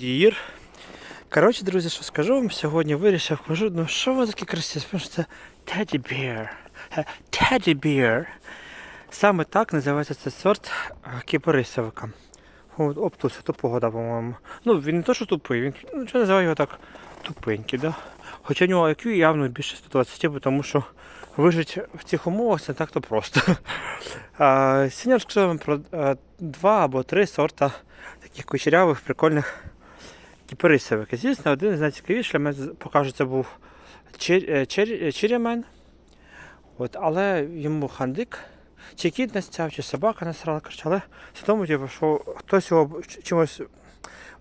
дір. Коротше, друзі, що скажу вам, сьогодні вирішив, кажу, ну що ви такі красиві, що це Teddy Bear. Е, Teddy Bear. Саме так називається цей сорт е, кіпарисовика. От, це погода, по-моєму. Ну, він не то, що тупий, він ну, я називаю його так тупенький, да? Хоча у нього IQ явно більше 120, тому що вижити в цих умовах це не так-то просто. Сьогодні розкажу вам про е, два або три сорта таких кучерявих, прикольних кіпарисовик. Звісно, один з найцікавіших для мене покажу, це був чир, е, чир, е, чирямен. От, але йому хандик, чи кіт настяв, чи собака насрала, коротше, але в тому, типу, що хтось його чимось.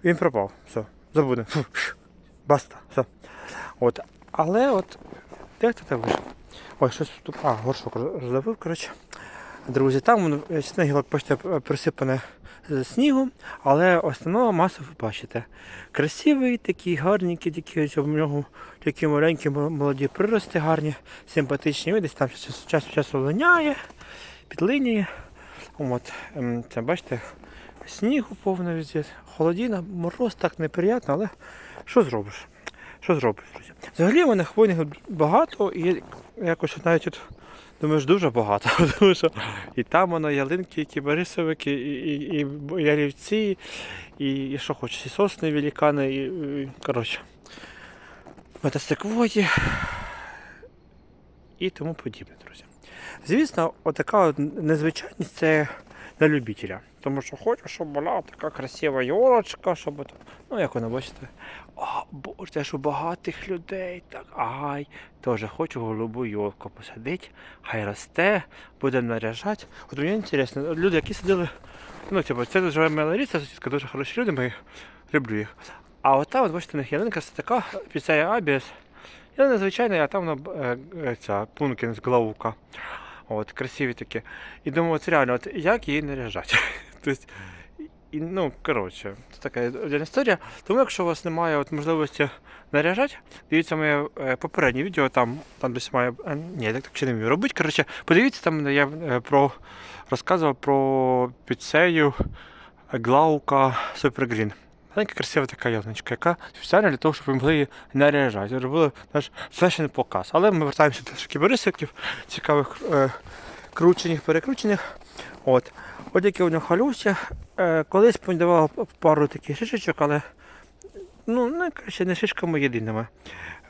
Він пропав. Все, забуде. Баста. Все. От. Але от як так вийшло? Ой, щось тут. А, горшок роз- роздавив, коротше. Друзі, там е, частина гілок бачите, п- присипане з снігом, але основного масу ви бачите. Красивий, такий гарненький, ось у нього такі маленькі молоді прирости, гарні, симпатичні. Він десь там час від часу линяє, підлиняє. От, ем, це бачите, снігу повно везде, холодіна, мороз так неприємно, але що зробиш? Що зробиш, друзі? Взагалі в мене хвойних багато і якось навіть от думаєш дуже багато. Тому що і там воно ялинки, і кіберисовики, і, і, і ялівці, і, і що хочеш, і сосни великани, і, і коротше. Метастиквої і тому подібне, друзі. Звісно, отака от незвичайність це для любителя. Тому що хочу, щоб була така красива йолочка, щоб от- ну як ви бачите. О, боже, це ж у багатих людей. Так, ай, теж хочу голубу йолку посадити, хай росте, будемо наряжати. От мені цікаво, люди, які сиділи, ну, типу, це дуже моя Лариса, сусідка, дуже хороші люди, ми люблю їх. А от там, от бачите, них ялинка це така, піцея Абіс. Я незвичайний, а там вона е, е, ця Пункін з Глаука. От, красиві такі. І думаю, от реально, от як її наряжати? тобто, і, ну, коротше, це така історія. Тому якщо у вас немає от, можливості наряжати, дивіться моє е, попереднє відео, там, там десь має. А, ні, я так, ще не вмію робити. Коротше, подивіться, там я е, про, розказував про піцею Глаука Супергрін. Маленька красива така ялиночка, яка спеціально для того, щоб ви могли її наряжати. Робили наш фешн-показ. Але ми вертаємося до кіберисиків, цікавих е, кручених, перекручених. От. От які у нього халюся. Е, колись подавав пару таких шишечок, але ну, ну краще не шишками єдиними.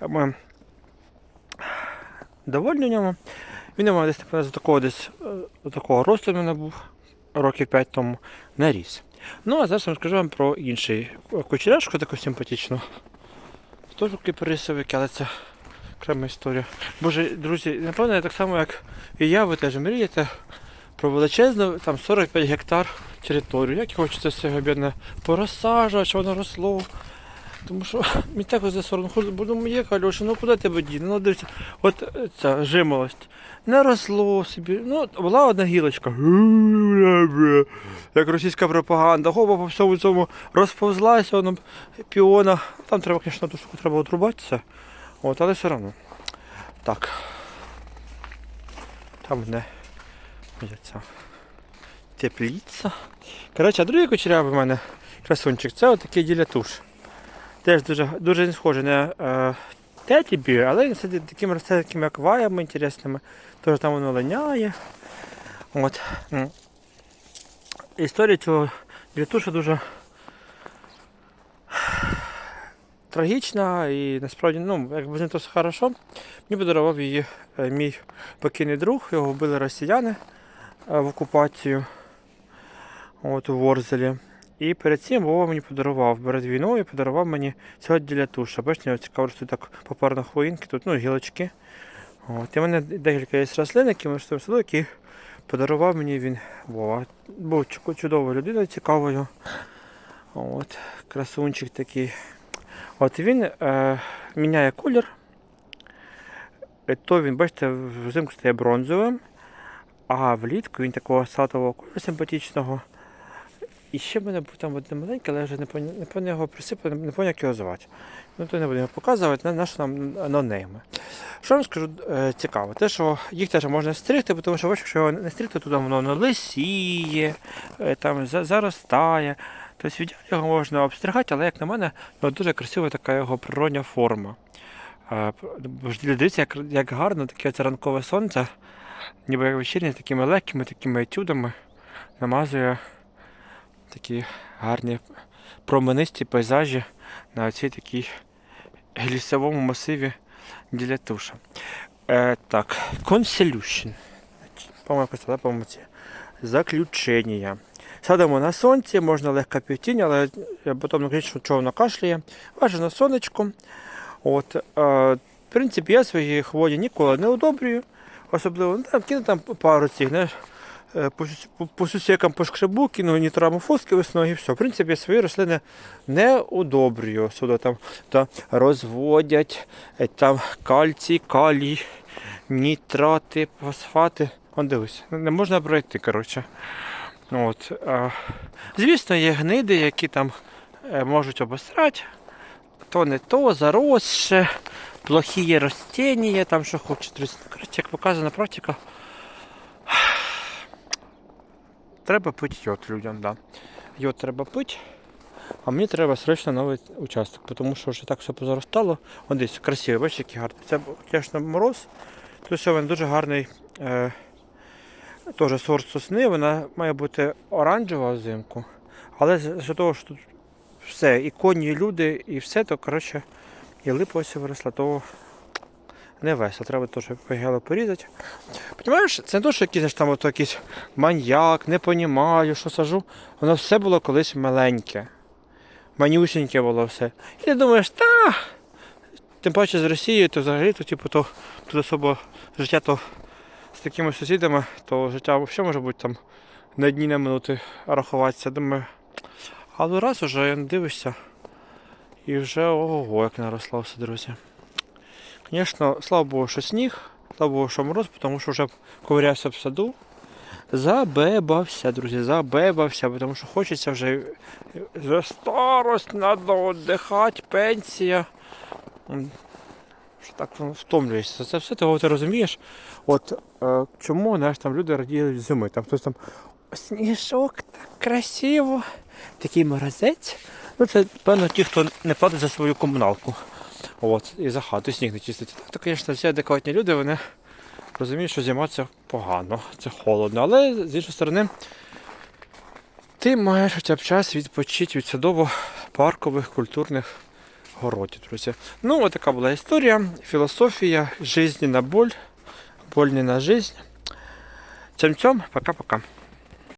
Ми довольні в ньому. Він у мене десь з такого десь е, такого росту мене був років 5 тому наріс. Ну, а зараз я розкажу вам про інший кучеряшку таку симпатичну. Теж кипарисовик, але це окрема історія. Боже, друзі, напевно, так само, як і я, ви теж мрієте про величезну там 45 гектар територію. Як хочеться все об'єднане порозсаджувати, щоб воно росло. Тому що мені так ось за ходить, бо думаю, є Альоша, ну куди тебе діти? Ну дивіться, от ця жимолость. Не росло собі. Ну, була одна гілочка. Як російська пропаганда. Хопа по всьому цьому розповзлася, воно піона. Там треба, звісно, ту штуку треба отрубатися. От, але все одно. Так. Там не ця тепліця. Коротше, а другий кучерявий в мене красунчик, це отакий ділятуш. Теж дуже, дуже не схожий на е, але він сидить такими росте такими акваями інтересними. Тож там воно линяє. От. Історія цього ділятуша дуже трагічна і насправді, ну, якби ним то все хорошо. Мені подарував її е, мій покійний друг, його вбили росіяни в окупацію от, у Ворзелі. І перед цим Вова мені подарував перед війною подарував мені цього ділятуша. Бачите, цікаво, що так попарно хвоїнки, тут ну, гілочки. От. І в мене декілька є рослин, які ми село, які подарував мені він Вова. Був чу- чудова людина, цікавою. От, красунчик такий. От він е, міняє колір. Е, То він, бачите, взимку стає бронзовим, а влітку він такого сатового кольору симпатичного. І ще в мене був там один маленький, але я вже не пам'ятаю, не пам'ятаю його присипав, не пам'ятаю, як його звати. Ну, то не будемо показувати, на наш нам нонейми. Що вам скажу е, цікаво, те, що їх теж можна стригти, тому що якщо його не стригти, то там воно лисіє, е, там заростає. Тобто в його можна обстригати, але як на мене, ну, дуже красива така його природня форма. Е, Дивіться, як, як гарно таке це ранкове сонце, ніби як вечірнє, такими легкими такими етюдами намазує такі гарні променисті пейзажі на цій такій лісовому масиві Ділятуша. Е, так, Consolation. По-моєму, це. Заключення. Садимо на сонці, можна легко півтінь, але потім не що воно кашляє. Важно на сонечку. От, е, в принципі, я свої хвої ніколи не одобрюю. Особливо ну, там, кину там пару цих, знаєш, е, по, по, по сусікам пошкребу, кину нітрамофоски весною і все. В принципі, я свої рослини не одобрюю. Особливо там та розводять е, там кальцій, калій, нітрати, фосфати. Он дивись, не можна пройти, коротше. От, звісно, є гниди, які там е, можуть обосрати. То не то, заросше, плохі ростіння, там що хочуть. Ну, Коротше, як показана практика. Треба пити йод людям, да. Йод треба пити. А мені треба срочно новий участок, тому що вже так все позаростало. Он десь красивий, бачите, який гарний. Це, звісно, мороз. Тут він дуже гарний е, теж сорт сосни, вона має бути оранжева взимку. Але з того, що тут все, і коні, і люди, і все, то коротше, і липа ось виросла, то не весело. Треба теж погело порізати. Понімаєш, це не то, що якийсь там ото якийсь маньяк, не понімаю, що сажу. Воно все було колись маленьке. Манюсіньке було все. І ти думаєш, та. Тим паче з Росією, то взагалі то, типу, то тут особо життя то з такими сусідами, то життя взагалі може бути там на дні на минути рахуватися. Думаю, але раз уже дивишся, і вже ого, як наросло все, друзі. Звісно, слава Богу, що сніг, слава Богу, що мороз, тому що вже ковирявся в саду. Забебався, друзі, забебався, тому що хочеться вже за старость, треба віддихати, пенсія. Так втомлюєшся. Це все ти розумієш. От е, чому знаєш, там люди радіють від зими. Там хтось там сніжок, так красиво, такий морозець. Ну це певно ті, хто не платить за свою комуналку. От, і за хату сніг не чистить. Так, то, звісно, всі адекватні люди, вони розуміють, що це погано, це холодно. Але з іншої сторони, ти маєш хоча б час відпочити від садово-паркових культурних городів, друзі. Ну, от така була історія, філософія, жизнь на боль, боль не на жизнь. Цьом-цьом, пока-пока.